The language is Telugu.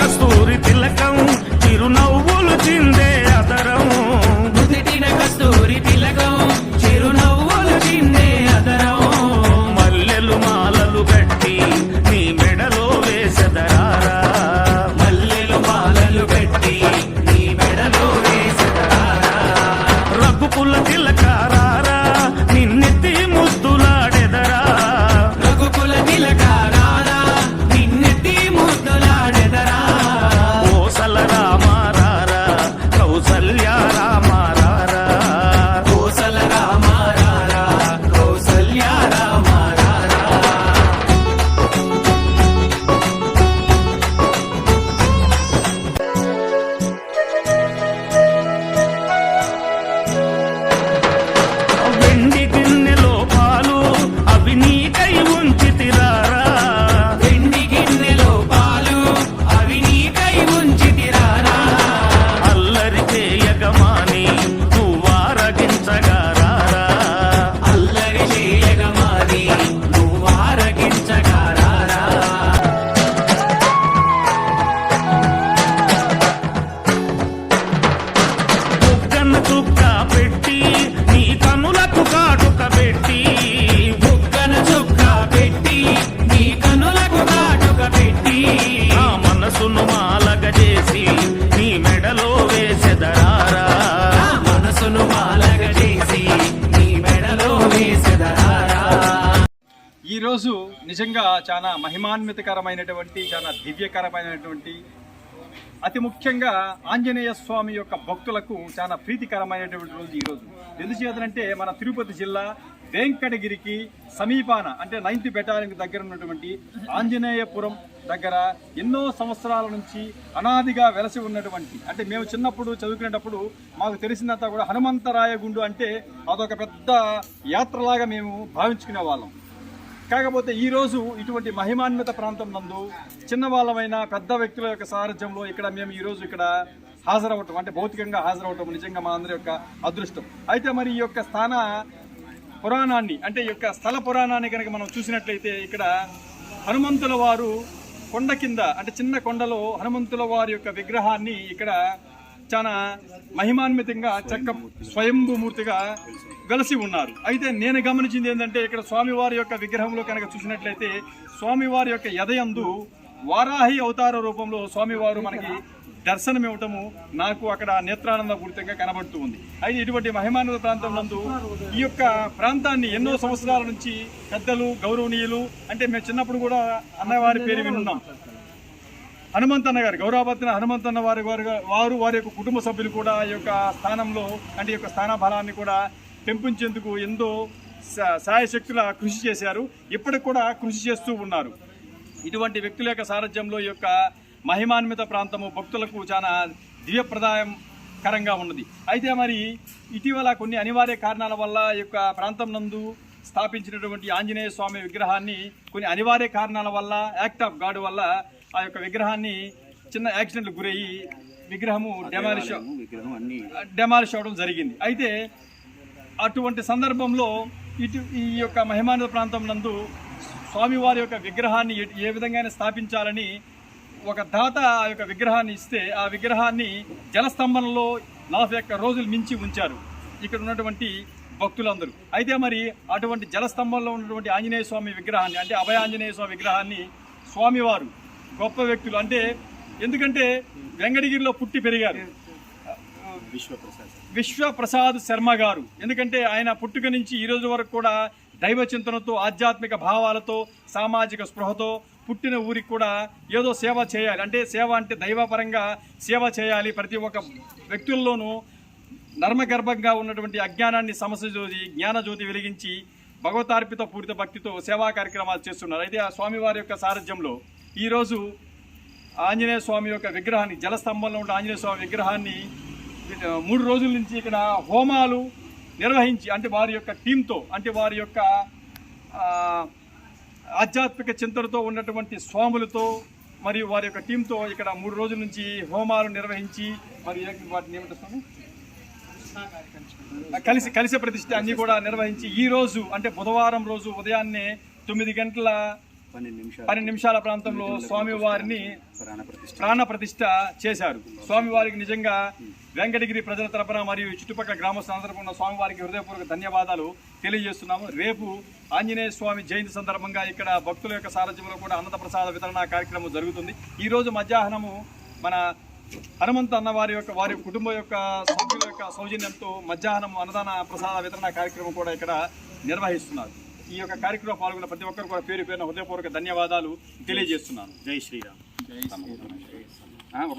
కస్తూరి తిలకం ఈరోజు నిజంగా చాలా మహిమాన్వితకరమైనటువంటి చాలా దివ్యకరమైనటువంటి అతి ముఖ్యంగా ఆంజనేయ స్వామి యొక్క భక్తులకు చాలా ప్రీతికరమైనటువంటి రోజు ఈరోజు. ఎందుచేతనంటే మన తిరుపతి జిల్లా వెంకటగిరికి సమీపాన అంటే నైన్త్ బెటాలియన్కి దగ్గర ఉన్నటువంటి ఆంజనేయపురం దగ్గర ఎన్నో సంవత్సరాల నుంచి అనాదిగా వెలసి ఉన్నటువంటి అంటే మేము చిన్నప్పుడు చదువుకునేటప్పుడు మాకు తెలిసినంత కూడా హనుమంతరాయ గుండు అంటే అదొక పెద్ద యాత్రలాగా మేము భావించుకునే వాళ్ళం కాకపోతే ఈ రోజు ఇటువంటి మహిమాన్విత ప్రాంతం నందు చిన్నవాళ్ళమైన పెద్ద వ్యక్తుల యొక్క సారథ్యంలో ఇక్కడ మేము ఈ రోజు ఇక్కడ హాజరవటం అంటే భౌతికంగా హాజరవటం నిజంగా మా అందరి యొక్క అదృష్టం. అయితే మరి ఈ యొక్క స్థాన పురాణాన్ని అంటే ఈ యొక్క స్థల పురాణాన్ని కనుక మనం చూసినట్లయితే ఇక్కడ హనుమంతుల వారు కొండ కింద అంటే చిన్న కొండలో హనుమంతుల వారి యొక్క విగ్రహాన్ని ఇక్కడ చాలా మహిమాన్వితంగా చెక్క స్వయంభూమూర్తిగా వెలసి ఉన్నారు. అయితే నేను గమనించింది ఏంటంటే ఇక్కడ స్వామివారి యొక్క విగ్రహంలో కనుక చూసినట్లయితే స్వామివారి యొక్క ఎదయందు వారాహి అవతార రూపంలో స్వామివారు మనకి దర్శనం ఇవ్వటము నాకు అక్కడ నేత్రానంద పూరితంగా కనబడుతూ ఉంది. అయితే ఇటువంటి మహిమానంద ప్రాంతం నందు ఈ యొక్క ప్రాంతాన్ని ఎన్నో సంవత్సరాల నుంచి పెద్దలు గౌరవనీయులు అంటే మేము చిన్నప్పుడు కూడా అన్నవారి పేరు వినున్నాం హనుమంతన్న గారు గౌరవపత్న హనుమంతన్న వారి వారి వారు వారి యొక్క కుటుంబ సభ్యులు కూడా ఈ యొక్క స్థానంలో అంటే ఈ యొక్క స్థాన బలాన్ని కూడా పెంపించేందుకు ఎంతో సాయశక్తుల కృషి చేశారు. ఇప్పటికి కూడా కృషి చేస్తూ ఉన్నారు. ఇటువంటి వ్యక్తుల యొక్క సారథ్యంలో ఈ యొక్క మహిమాన్విత ప్రాంతము భక్తులకు చాలా దివ్యప్రదాయకరంగా ఉన్నది. అయితే మరి ఇటీవల కొన్ని అనివార్య కారణాల వల్ల ఈ యొక్క ప్రాంతం నందు స్థాపించినటువంటి ఆంజనేయ స్వామి విగ్రహాన్ని కొన్ని అనివార్య కారణాల వల్ల యాక్ట్ ఆఫ్ గాడ్ వల్ల ఆ యొక్క విగ్రహాన్ని చిన్న యాక్సిడెంట్ గురయ్యి విగ్రహము డెమాలిష్ డెమాలిష్ అవ్వడం జరిగింది. అయితే అటువంటి సందర్భంలో ఇటు ఈ యొక్క మహిమానంద ప్రాంతం నందు స్వామివారి యొక్క విగ్రహాన్ని ఏ- విధంగా స్థాపించాలని ఒక దాత ఆ యొక్క విగ్రహాన్ని ఇస్తే ఆ విగ్రహాన్ని జలస్తంభనలో నలభై ఒక్క రోజులు మించి ఉంచారు ఇక్కడ ఉన్నటువంటి భక్తులందరూ. అయితే మరి అటువంటి జలస్తంభంలో ఉన్నటువంటి ఆంజనేయ స్వామి విగ్రహాన్ని అంటే అభయ ఆంజనేయ స్వామి విగ్రహాన్ని స్వామివారు గొప్ప వ్యక్తులు. అంటే ఎందుకంటే వెంకటగిరిలో పుట్టి పెరిగారు. విశ్వప్రసాద్. విశ్వప్రసాద్ శర్మ గారు. ఎందుకంటే ఆయన పుట్టుక నుంచి ఈ రోజు వరకు కూడా దైవ చింతనతో ఆధ్యాత్మిక భావాలతో సామాజిక స్పృహతో పుట్టిన ఊరికి కూడా ఏదో సేవ చేయాలి. అంటే సేవ అంటే దైవపరంగా సేవ చేయాలి. ప్రతి ఒక్క వ్యక్తుల్లోనూ నర్మగర్భంగా ఉన్నటువంటి అజ్ఞానాన్ని సమస్య జ్యోతి జ్ఞాన జ్యోతి వెలిగించి భగవతార్పిత పూరిత భక్తితో సేవా కార్యక్రమాలు చేస్తున్నారు. అయితే ఆ స్వామివారి యొక్క సారథ్యంలో ఈరోజు ఆంజనేయ స్వామి యొక్క విగ్రహాన్ని జలస్తంభంలో ఉన్న ఆంజనేయ స్వామి విగ్రహాన్ని మూడు రోజుల నుంచి ఇక్కడ హోమాలు నిర్వహించి అంటే వారి యొక్క టీంతో అంటే వారి యొక్క ఆధ్యాత్మిక చింతనతో ఉన్నటువంటి స్వాములతో మరియు వారి యొక్క టీంతో ఇక్కడ మూడు రోజుల నుంచి హోమాలు నిర్వహించి మరి వాటిని ఏమంటారు స్వామి? కలిసి కలిసి ప్రతిష్ఠ అన్నీ కూడా నిర్వహించి ఈ రోజు అంటే బుధవారం రోజు ఉదయాన్నే తొమ్మిది గంటల పన్నెండు నిమిషాలు ప్రాంతంలో స్వామివారిని ప్రాణ ప్రతిష్ఠ ప్రాణ ప్రతిష్ఠ చేశారు. స్వామివారికి నిజంగా వెంకటగిరి ప్రజల తరపున మరియు చుట్టుపక్కల గ్రామస్తులందరూ ఉన్న స్వామివారికి హృదయపూర్వక ధన్యవాదాలు తెలియజేస్తున్నాము. రేపు ఆంజనేయ స్వామి జయంతి సందర్భంగా ఇక్కడ భక్తుల యొక్క సారథ్యంలో కూడా అన్నద ప్రసాద వితరణ కార్యక్రమం జరుగుతుంది. ఈ రోజు మధ్యాహ్నము మన హనుమంత అన్నవారి యొక్క వారి కుటుంబం యొక్క సభ్యుల యొక్క సౌజన్యంతో మధ్యాహ్నం అన్నదాన ప్రసాద వితరణ కార్యక్రమం కూడా ఇక్కడ నిర్వహిస్తున్నారు. ఈ యొక్క కార్యక్రమంలో పాల్గొన్న ప్రతి ఒక్కరు కూడా పేరు పేరున హృదయపూర్వక ధన్యవాదాలు తెలియజేస్తున్నాను. జై శ్రీరామ్. జై శ్రీరామ్.